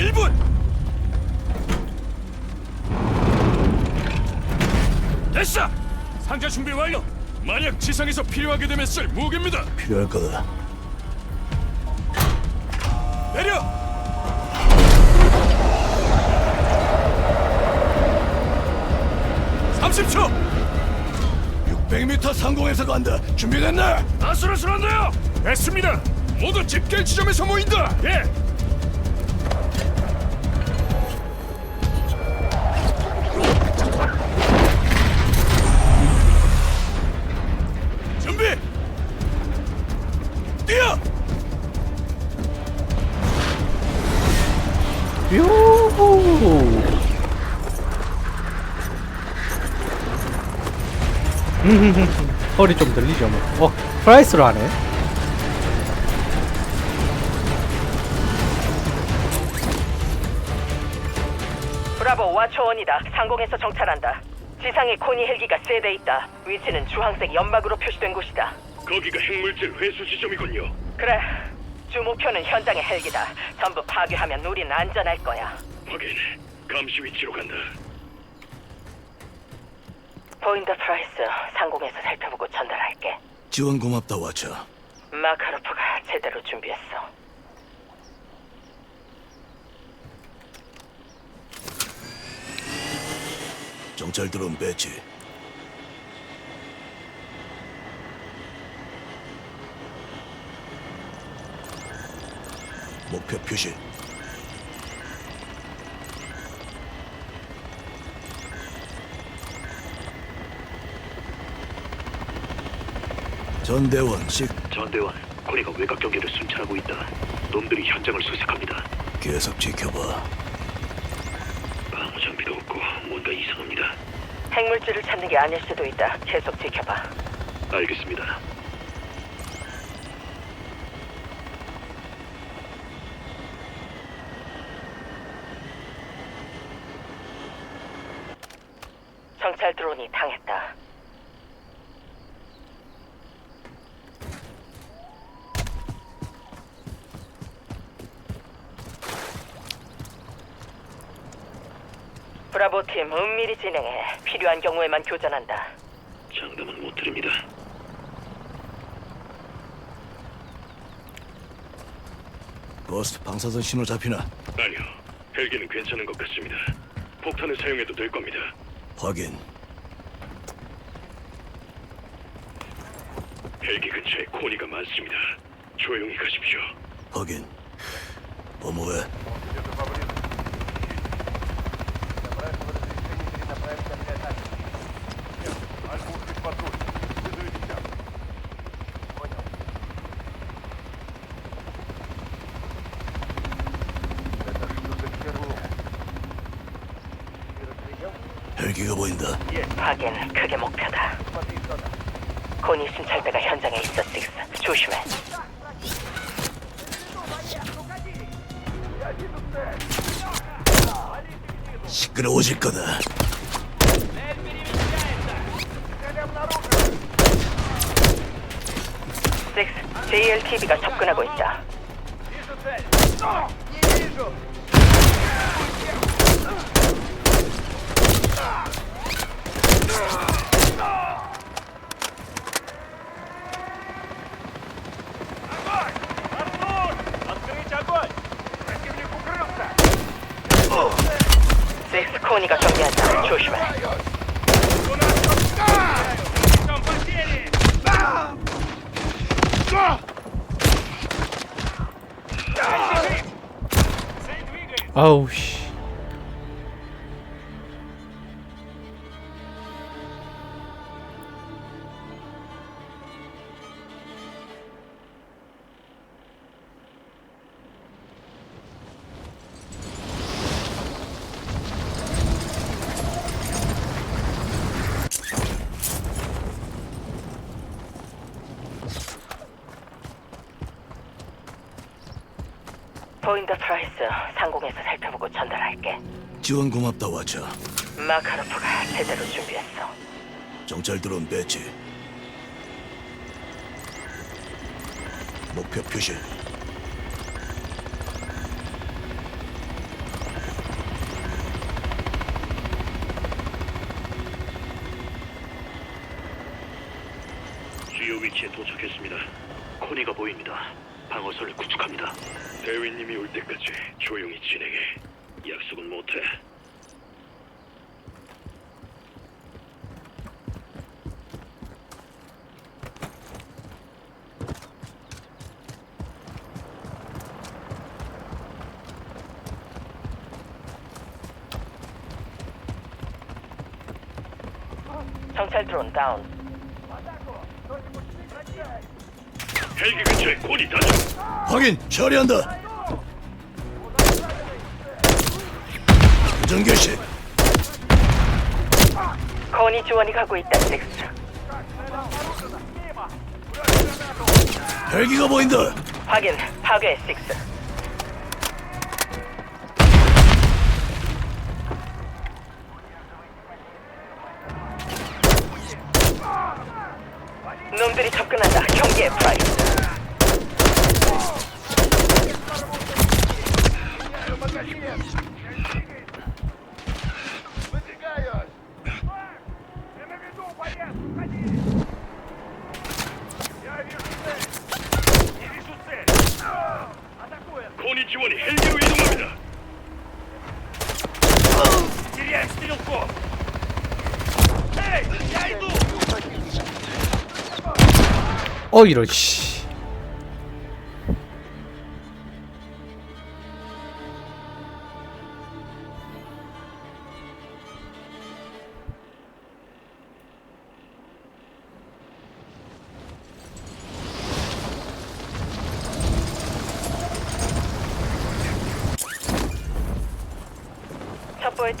1분. 됐어. 상자 준비 완료. 만약 지상에서 필요하게 되면 쓸 무기입니다. 필요할 거다. 내려. (30초) 600m 상공에서 간다. 준비됐나? 아슬아슬한데요 됐습니다 모두 집결 지점에서 모인다 예 허리 좀 들리죠 뭐. 어, 프라이스로 하네. 브라보 와 초원이다. 상공에서 정찰한다. 지상에 코니 헬기가 세대 있다. 위치는 주황색 연막으로 표시된 곳이다. 거기가 핵물질 회수 지점이군요 그래. 주 목표는 현장의 헬기다. 전부 파괴하면 우린 안전할 거야. 확인 감시 위치로 간다 보인더 프라이스 상공에서 살펴보고 전달할게. 지원 고맙다 와쳐. 마카로프가 제대로 준비했어. 정찰 드론 배치. 목표 표시. 전대원 식 전대원, 코니가 외곽 경계를 순찰하고 있다. 놈들이 현장을 수색합니다. 계속 지켜봐. 방어 장비도 없고 뭔가 이상합니다. 핵물질을 찾는 게 아닐 수도 있다. 계속 지켜봐. 알겠습니다. 정찰 드론이 당했다. 팀 은밀히 진행해. 필요한 경우에만 교전한다. 장담은 못 드립니다. 고스트 방사선 신호 잡히나? 아니요 헬기는 괜찮은 것 같습니다 폭탄을 사용해도 될 겁니다 확인. 헬기 근처에 코니가 많습니다 조용히 가십시오 확인. 뭐뭐해? 헬기가 보인다. 확인, 그게 목표다. 코니 순찰대가 현장에 있어, 식스. 조심해. 시끄러워질 거다. 식스, JLTV가 접근하고 있다. 식스, 코니가 정리한다. 조심해. 아우 씨. 보인더 프라이스 상공에서 살펴보고 전달할게. 지원 고맙다 와차. 마카로프가 제대로 준비했어. 정찰 드론 배치. 목표 표시. 주요 위치에 도착했습니다. 코니가 보입니다. 방어선을 굳 구축합니다. 대위님이 올 때까지 조용히 진행해. 약속은 못해. 정찰 드론 다운. 헬기 근처에 코니 단속. 확인 처리한다 교전 개시 코니 지원이 가고 있다, 식스. 헬기가 보인다 확인. 파괴, 식스. 놈들이 접근한다. 경계 프라이스. 코니 지원이 헬기로 이동합니다. 어 이런 씨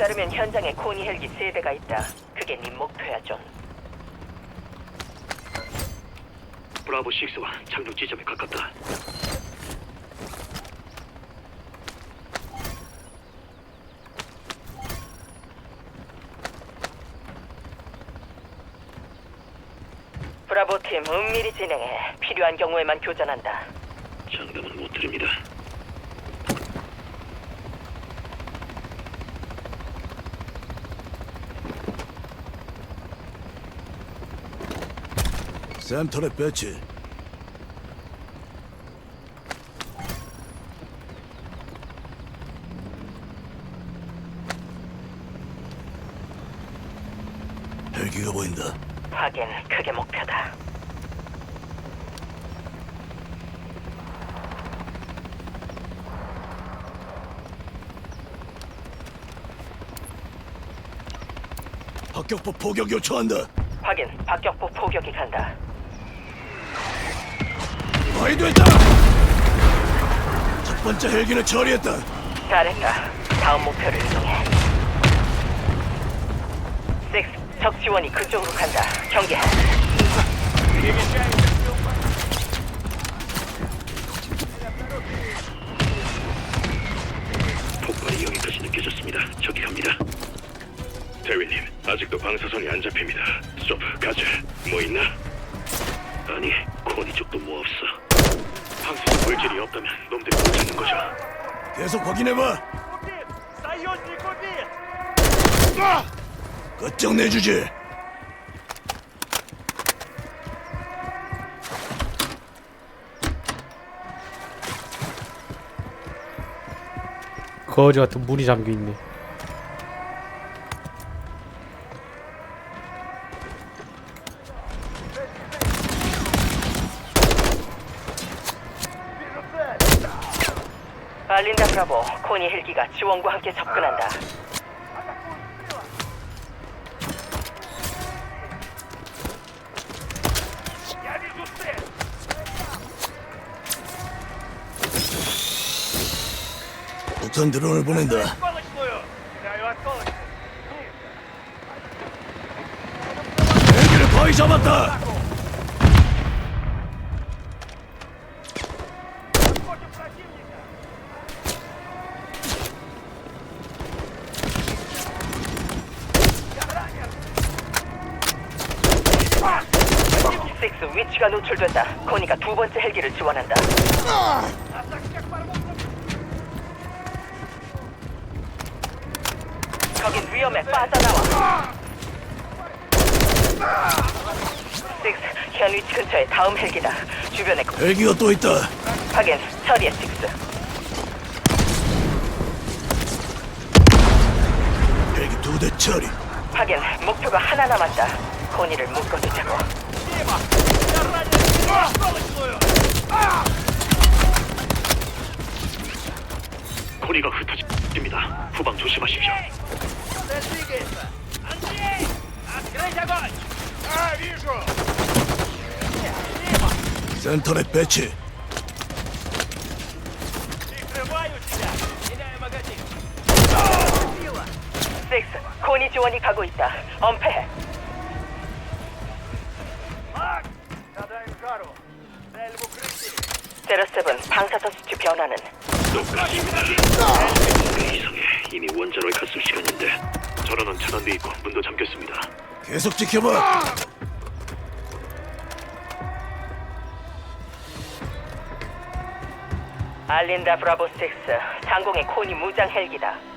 따르면 현장에 코니 헬기 세 대가 있다. 그게 네 목표야, 존. 브라보 6와 착륙 지점에 가깝다. 브라보 팀 은밀히 진행해. 필요한 경우에만 교전한다. 장담은 못 드립니다. 샘터의 배치 헬기가 보인다. 확인, 그게 목표다. 합격포 포격 요청한다. 확인, 박격포 포격이 간다. 됐다 첫 번째 헬기는 처리했다 잘했다. 다음 목표를 이동해. 식스, 적 지원이 그쪽으로 간다. 경계. 계속 확인해봐. 끝장 내주지. 거지 같은 문이 잠겨 있네 알린다 브라보. 코니 헬기가 지원과 함께 접근한다. 북한 드론을 보낸다 헬기를 거의 잡았다 위치가 노출됐다. 코니가 두 번째 헬기를 지원한다. 거긴 위험해. 빠져나와. 식스, 현 위치 근처에 다음 헬기다. 주변에 헬기가 또 있다. 확인. 처리해 식스. 헬기 두 대 처리. 확인. 목표가 하나 남았다. 코니를 묶어두자고. 코리가 흩어집니다. 후방 조심하십시오. 센터에 배치. 식스, 코니 지원이 가고 있다. 엄폐 해. 제로 세븐 방사선 수치 변화는 이상해. 이미 원자로에 갔을 시간인데 전원은 차단돼 있고 문도 잠겼습니다. 계속 지켜봐. 알린다 브라보 6 상공의 코니 무장 헬기다.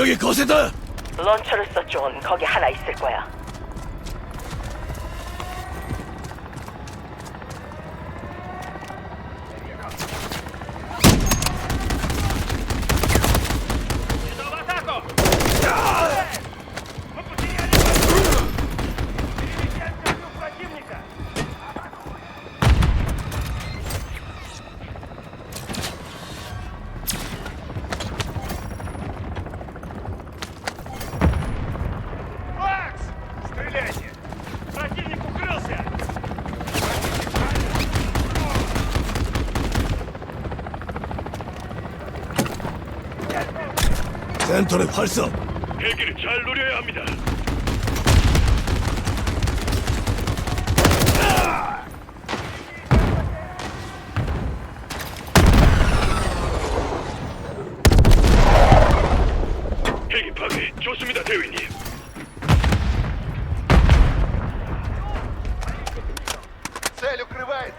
공격이 거세다. 런처를 써 존. 거기 하나 있을 거야. 센터에 활성. 헬기를 잘 노려야 합니다. 헬기 파괴 좋습니다, 대위님.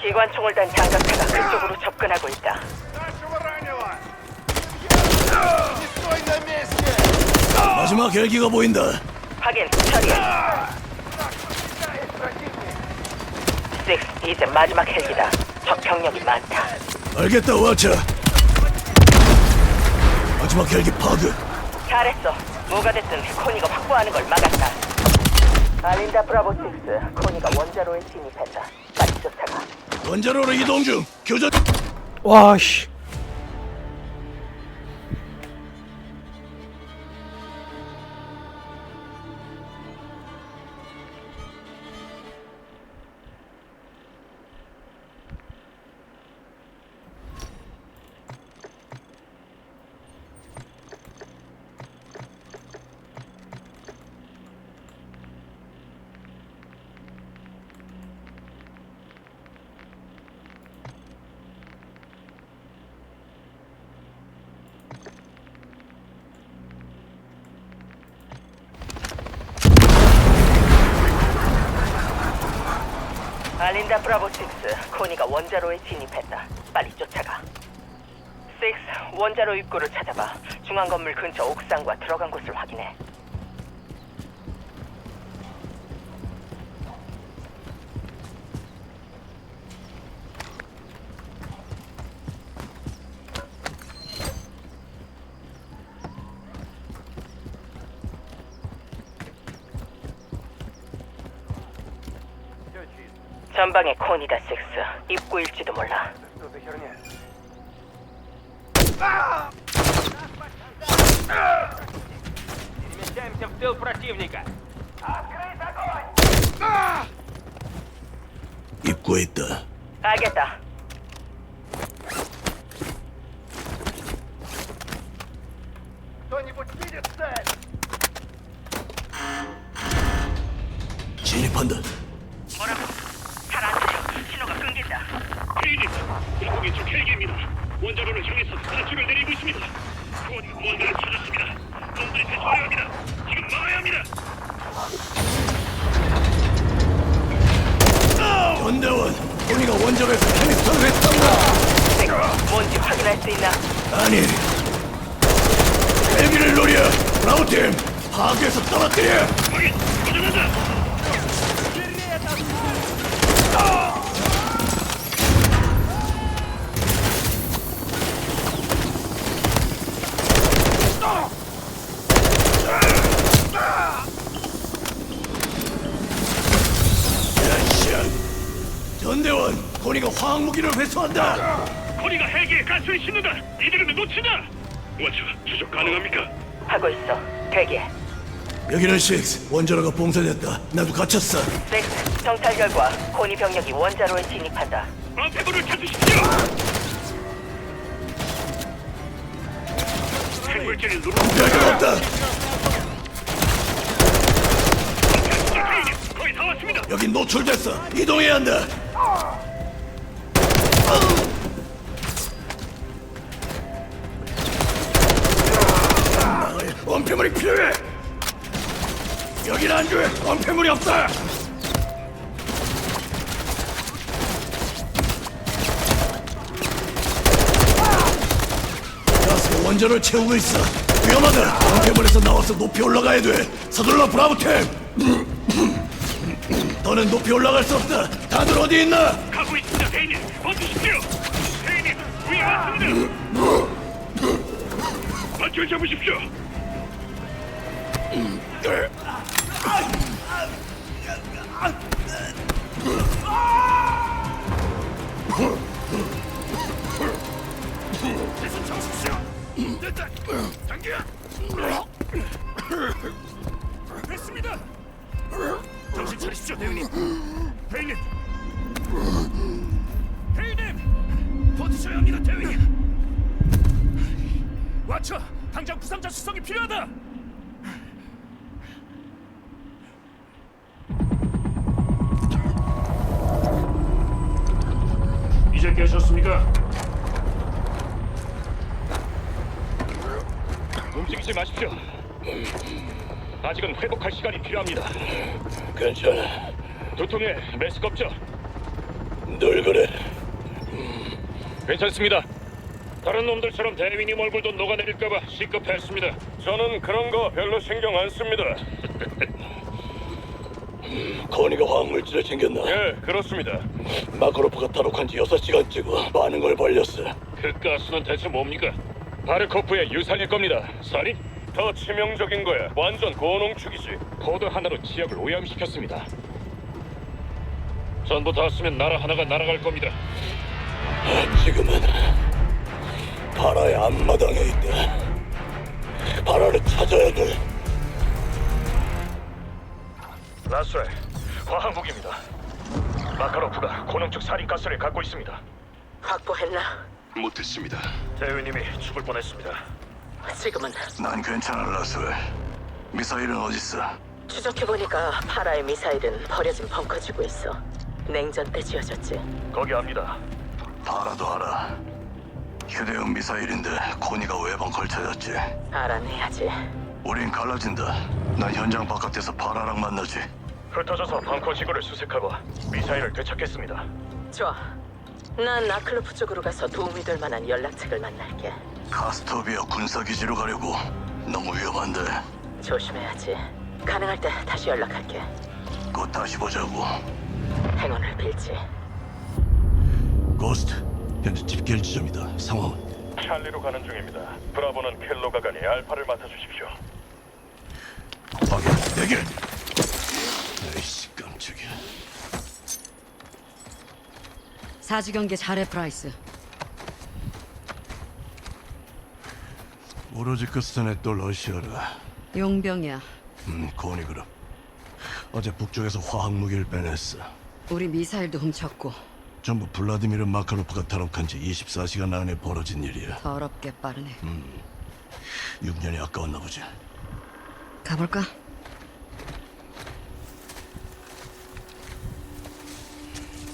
기관총을 단 장갑차가 그쪽으로 접근하고 있다. 마지막 헬기가 보인다. 확인. 처리해. 6 이제 마지막 헬기다. 적 병력이 많다. 알겠다, 와차. 마지막 헬기 파괴. 잘했어. 뭐가 됐든 코니가 확보하는 걸 막았다. 알린다 브라보 6 코니가 원자로에 진입했다. 빨리 쫓아가. 원자로로 이동 중. 교전. 와, 씨. 알린다 브라보 6 코니가 원자로에 진입했다. 빨리 쫓아가. 6 원자로 입구를 찾아봐. 중앙 건물 근처 옥상과 들어간 곳을 확인해. 전방에 코니다 6 입구일지도 몰라. 입구에 있다. 알겠다. 코니가 원자로에서 캐니스터를 했단다. 뭔지 확인할 수 있나? 아니, 헬기를 노려. 브라우팀, 파괴해서 떨어뜨려. 확인! 도전한다! 야시안. 전대원, 코니가 화학 무기를 회수한다. 코니가 헬기에 가스를 싣는다! 이들은 놓친다! 원처, 추적 가능합니까? 하고 있어. 대기. 여기는 식스, 원자로가 봉쇄됐다. 나도 갇혔어. 섹스, 정찰 결과 코니 병력이 원자로에 진입한다. 앞에부를 찾으십시오! 생물질을 누르 별거 없다. 거의 다 왔습니다! 여기 노출됐어. 이동해야 한다. 원패물이 필요해. 여긴 안 돼. 원패물이 없다. 가스 원자를 채우고 있어. 위험하다. 원패물에서 나와서 높이 올라가야 돼. 서둘러 브라보템. 너는 높이 올라갈 수 없다. 다들 어디 있나? 가고 있습니다, 대인님! 버티십시오! 대인님, 위에 왔습니다! 발줄 잡으십시오! 됐습니다. 정신 차리십시오, 대위님. 대위님. 대위님. 버티셔야 합니다, 대위님. 와쳐, 당장 부상자 수송이 필요하다. 회복할 시간이 필요합니다. 괜찮아. 두통에 메스가 없죠? 늘 그래. 괜찮습니다. 다른 놈들처럼 대위님 얼굴도 녹아내릴까봐 시급했습니다. 저는 그런 거 별로 신경 안 씁니다. 코니가 화학물질을 챙겼나? 예, 그렇습니다. 마카로프가 탈옥한 지 6시간째고 많은 걸 벌렸어. 그 가스는 대체 뭡니까? 바르코프의 유산일 겁니다. 살인? 더 치명적인 거야. 완전 고농축이지. 코드 하나로 지역을 오염시켰습니다. 전부 다 쓰면 나라 하나가 날아갈 겁니다. 지금은 바라의 앞마당에 있다. 바라를 찾아야 돼. 라스레, 화학무기입니다. 마카로프가 고농축 살인가스를 갖고 있습니다. 확보했나? 못했습니다. 대위님이 죽을 뻔했습니다. 지금은 난 괜찮아, 라스웰. 미사일은 어딨어? 추적해보니까 파라의 미사일은 버려진 벙커지고 있어. 냉전 때 지어졌지. 거기 압니다. 바라도 알아. 휴대용 미사일인데 코니가 왜 벙커를 찾았지? 알아내야지. 우린 갈라진다. 난 현장 바깥에서 바라랑 만나지. 흩어져서 벙커 지구를 수색하고 미사일을 되찾겠습니다. 좋아. 난 아클로프 쪽으로 가서 도움이 될 만한 연락책을 만날게. 카스토비아 군사기지로 가려고 너무 위험한데. 조심해야지. 가능할 때 다시 연락할게. 곧 다시 보자고. 행운을 빌지. 고스트, 현재 집결 지점이다. 상황은? 찰리로 가는 중입니다. 브라보는 켈로 가 가니 알파를 맡아주십시오. 확인, 대기! 에이씨, 깜짝이야. 사지경계 잘해 프라이스 오로지 끝선에 또 러시아라. 용병이야 음, 코니 그룹. 어제 북쪽에서 화학 무기를 빼냈어. 우리 미사일도 훔쳤고 전부 블라디미르 마카로프가 탈옥한 지 24시간 안에 벌어진 일이야. 더럽게 빠르네 6년이 아까웠나 보지. 가볼까?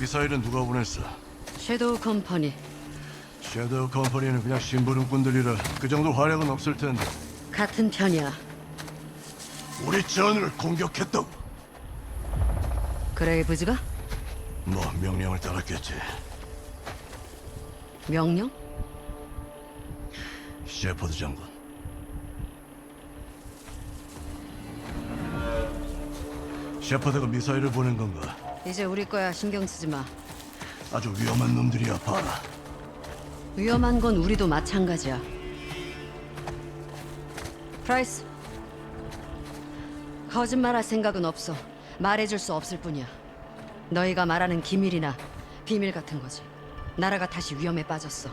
미사일은 누가 보냈어? 섀도우 컴퍼니 섀도우 컴퍼니는 그냥 심부름꾼들이라 그 정도 화력은 없을 텐데 같은 편이야. 우리 전을 공격했다고 그레이브즈가? 뭐 명령을 따랐겠지 명령? 셰퍼드 장군 셰퍼드가 미사일을 보낸 건가 이제 우리 거야 신경 쓰지 마. 아주 위험한 놈들이야 봐라 위험한 건 우리도 마찬가지야. 프라이스. 거짓말할 생각은 없어. 말해줄 수 없을 뿐이야. 너희가 말하는 기밀이나 비밀 같은 거지. 나라가 다시 위험에 빠졌어.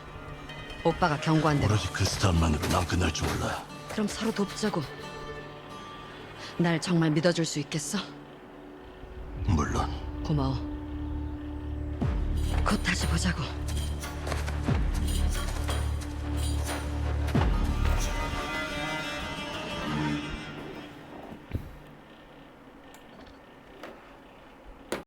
오빠가 경고한 대로. 오로지 그 스탄만으로 난 끝날 줄 몰라 그럼 서로 돕자고. 날 정말 믿어줄 수 있겠어? 물론 고마워. 곧 다시 보자고.